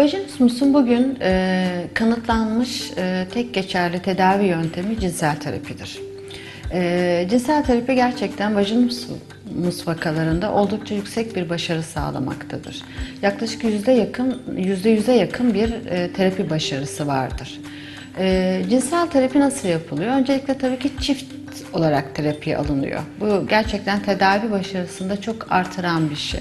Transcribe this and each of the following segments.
Vajinismus'un bugün e, kanıtlanmış e, tek geçerli tedavi yöntemi cinsel terapidir. E, cinsel terapi gerçekten vajinismus vakalarında oldukça yüksek bir başarı sağlamaktadır. Yaklaşık yüzde yakın, yüzde yüze yakın bir e, terapi başarısı vardır. E, cinsel terapi nasıl yapılıyor? Öncelikle tabii ki çift olarak terapiye alınıyor. Bu gerçekten tedavi başarısını da çok artıran bir şey.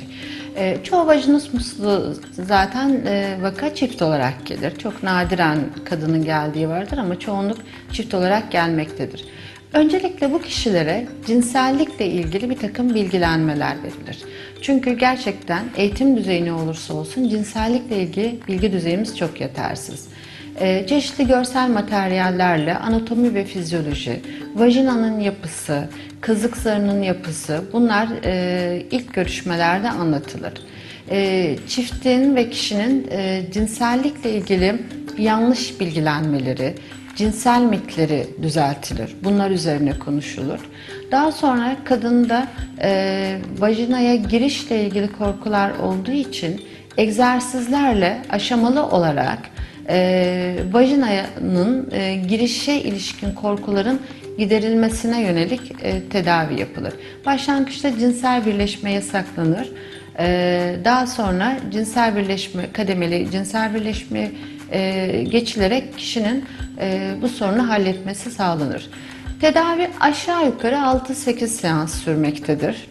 E, çoğu vajinismuslu zaten e, vaka çift olarak gelir. Çok nadiren kadının geldiği vardır ama çoğunluk çift olarak gelmektedir. Öncelikle bu kişilere cinsellikle ilgili bir takım bilgilenmeler verilir. Çünkü gerçekten eğitim düzeyi ne olursa olsun cinsellikle ilgili bilgi düzeyimiz çok yetersiz. Ee, çeşitli görsel materyallerle anatomi ve fizyoloji, vajinanın yapısı, kazık zarının yapısı bunlar e, ilk görüşmelerde anlatılır. E, çiftin ve kişinin e, cinsellikle ilgili yanlış bilgilenmeleri, cinsel mitleri düzeltilir. Bunlar üzerine konuşulur. Daha sonra kadında e, vajinaya girişle ilgili korkular olduğu için egzersizlerle aşamalı olarak e, vajinanın e, girişe ilişkin korkuların giderilmesine yönelik e, tedavi yapılır. Başlangıçta cinsel birleşme yasaklanır. E, daha sonra cinsel birleşme, kademeli cinsel birleşme e, geçilerek kişinin e, bu sorunu halletmesi sağlanır. Tedavi aşağı yukarı 6-8 seans sürmektedir.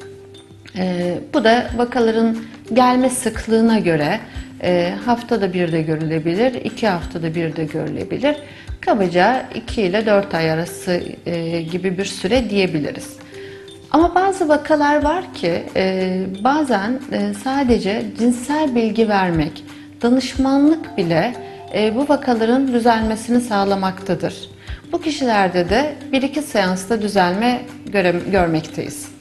E, bu da vakaların gelme sıklığına göre e, haftada bir de görülebilir, iki haftada bir de görülebilir. Kabaca 2 ile 4 ay arası e, gibi bir süre diyebiliriz. Ama bazı vakalar var ki e, bazen e, sadece cinsel bilgi vermek, danışmanlık bile e, bu vakaların düzelmesini sağlamaktadır. Bu kişilerde de 1-2 seansta düzelme göre, görmekteyiz.